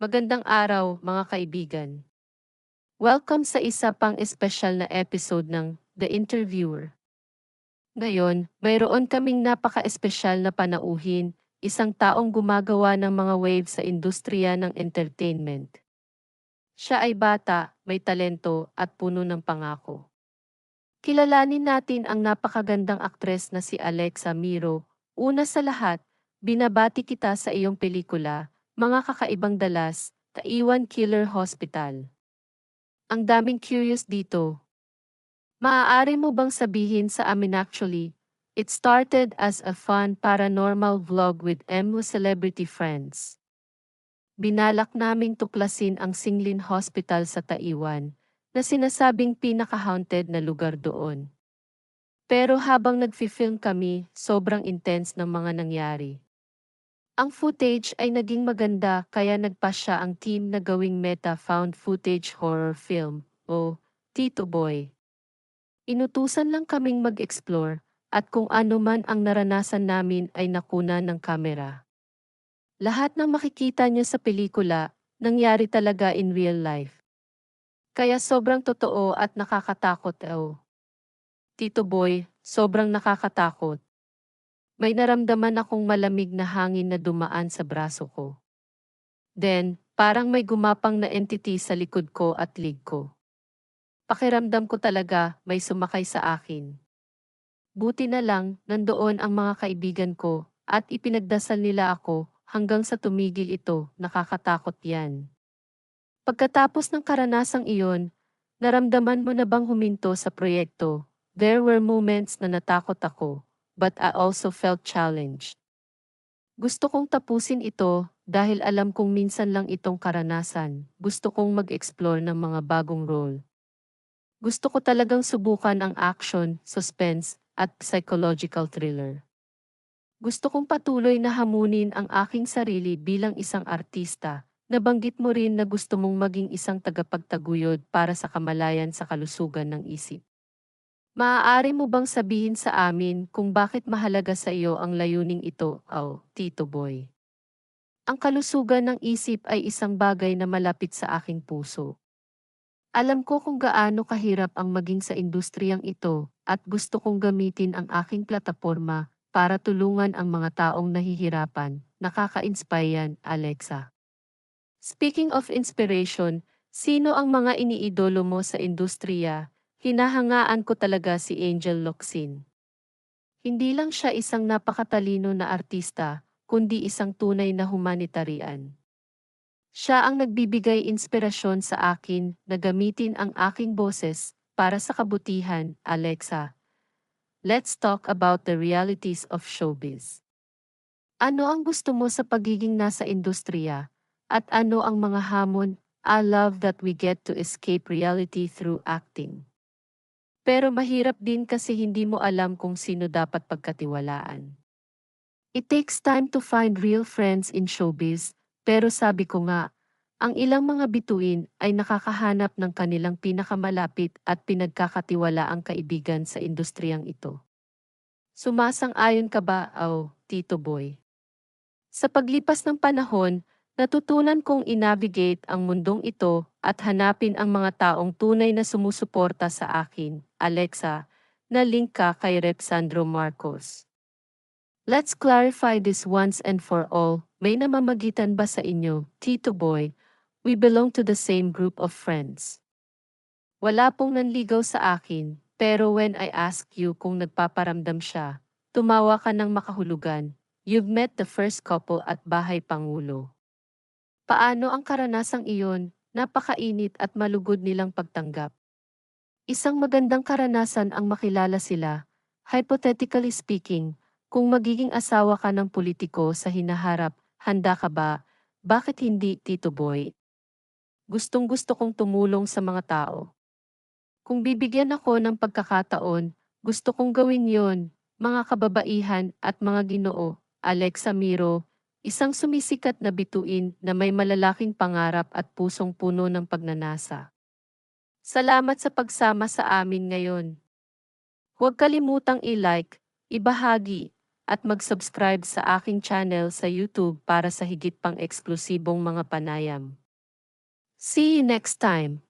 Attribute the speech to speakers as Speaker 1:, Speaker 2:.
Speaker 1: Magandang araw, mga kaibigan. Welcome sa isa pang espesyal na episode ng The Interviewer. Ngayon, mayroon kaming napaka-espesyal na panauhin, isang taong gumagawa ng mga waves sa industriya ng entertainment. Siya ay bata, may talento, at puno ng pangako. Kilalanin natin ang napakagandang aktres na si Alexa Miro. Una sa lahat, binabati kita sa iyong pelikula, Mga Kakaibang Dalas, Taiwan Killer Hospital. Ang daming curious dito. Maaari mo bang sabihin sa amin actually, it started as a fun paranormal vlog with MU celebrity friends. Binalak naming tuklasin ang Singlin Hospital sa Taiwan, na sinasabing pinaka-haunted na lugar doon. Pero habang nagfi-film kami, sobrang intense ng mga nangyari. Ang footage ay naging maganda kaya nagpa siya ang team na gawing meta found footage horror film o Tito Boy. Inutusan lang kaming mag-explore at kung ano man ang naranasan namin ay nakuna ng kamera. Lahat ng makikita niyo sa pelikula, nangyari talaga in real life. Kaya sobrang totoo at nakakatakot oh. Tito Boy, sobrang nakakatakot. May naramdaman akong malamig na hangin na dumaan sa braso ko. Then, parang may gumapang na entity sa likod ko at lig ko. Pakiramdam ko talaga may sumakay sa akin. Buti na lang, nandoon ang mga kaibigan ko, at ipinagdasal nila ako, hanggang sa tumigil ito, nakakatakot yan. Pagkatapos ng karanasang iyon, naramdaman mo na bang huminto sa proyekto? There were moments na natakot ako, but I also felt challenged. Gusto kong tapusin ito dahil alam kong minsan lang itong karanasan. Gusto kong mag-explore ng mga bagong role. Gusto ko talagang subukan ang action, suspense, at psychological thriller. Gusto kong patuloy na hamunin ang aking sarili bilang isang artista. Nabanggit mo rin na gusto mong maging isang tagapagtaguyod para sa kamalayan sa kalusugan ng isip. Maaari mo bang sabihin sa amin kung bakit mahalaga sa iyo ang layuning ito, oh, Tito Boy? Ang kalusugan ng isip ay isang bagay na malapit sa aking puso. Alam ko kung gaano kahirap ang maging sa industriyang ito at gusto kong gamitin ang aking plataforma para tulungan ang mga taong nahihirapan. Nakaka-inspire Alexa. Speaking of inspiration, sino ang mga iniidolo mo sa industriya Hinahangaan ko talaga si Angel Locsin. Hindi lang siya isang napakatalino na artista, kundi isang tunay na humanitarian. Siya ang nagbibigay inspirasyon sa akin na gamitin ang aking boses para sa kabutihan, Alexa. Let's talk about the realities of showbiz. Ano ang gusto mo sa pagiging nasa industriya? At ano ang mga hamon? I love that we get to escape reality through acting. Pero mahirap din kasi hindi mo alam kung sino dapat pagkatiwalaan. It takes time to find real friends in showbiz, pero sabi ko nga, ang ilang mga bituin ay nakakahanap ng kanilang pinakamalapit at pinagkakatiwalaang kaibigan sa industriyang ito. Sumasang-ayon ka ba, oh, Tito Boy? Sa paglipas ng panahon, Natutunan kong i-navigate ang mundong ito at hanapin ang mga taong tunay na sumusuporta sa akin, Alexa, na link ka kay Repsandro Marcos. Let's clarify this once and for all, may namamagitan ba sa inyo, Tito Boy? We belong to the same group of friends. Wala pong nanligaw sa akin, pero when I ask you kung nagpaparamdam siya, tumawa ka ng makahulugan. You've met the first couple at Bahay Pangulo. Paano ang karanasang iyon, napakainit at malugod nilang pagtanggap. Isang magandang karanasan ang makilala sila, hypothetically speaking, kung magiging asawa ka ng politiko sa hinaharap, handa ka ba? Bakit hindi, Tito Boy? Gustong gusto kong tumulong sa mga tao. Kung bibigyan ako ng pagkakataon, gusto kong gawin yon, mga kababaihan at mga ginoo, Alexa Miro, Isang sumisikat na bituin na may malalaking pangarap at pusong puno ng pagnanasa. Salamat sa pagsama sa amin ngayon. Huwag kalimutang i-like, ibahagi, at mag-subscribe sa aking channel sa YouTube para sa higit pang eksklusibong mga panayam. See you next time!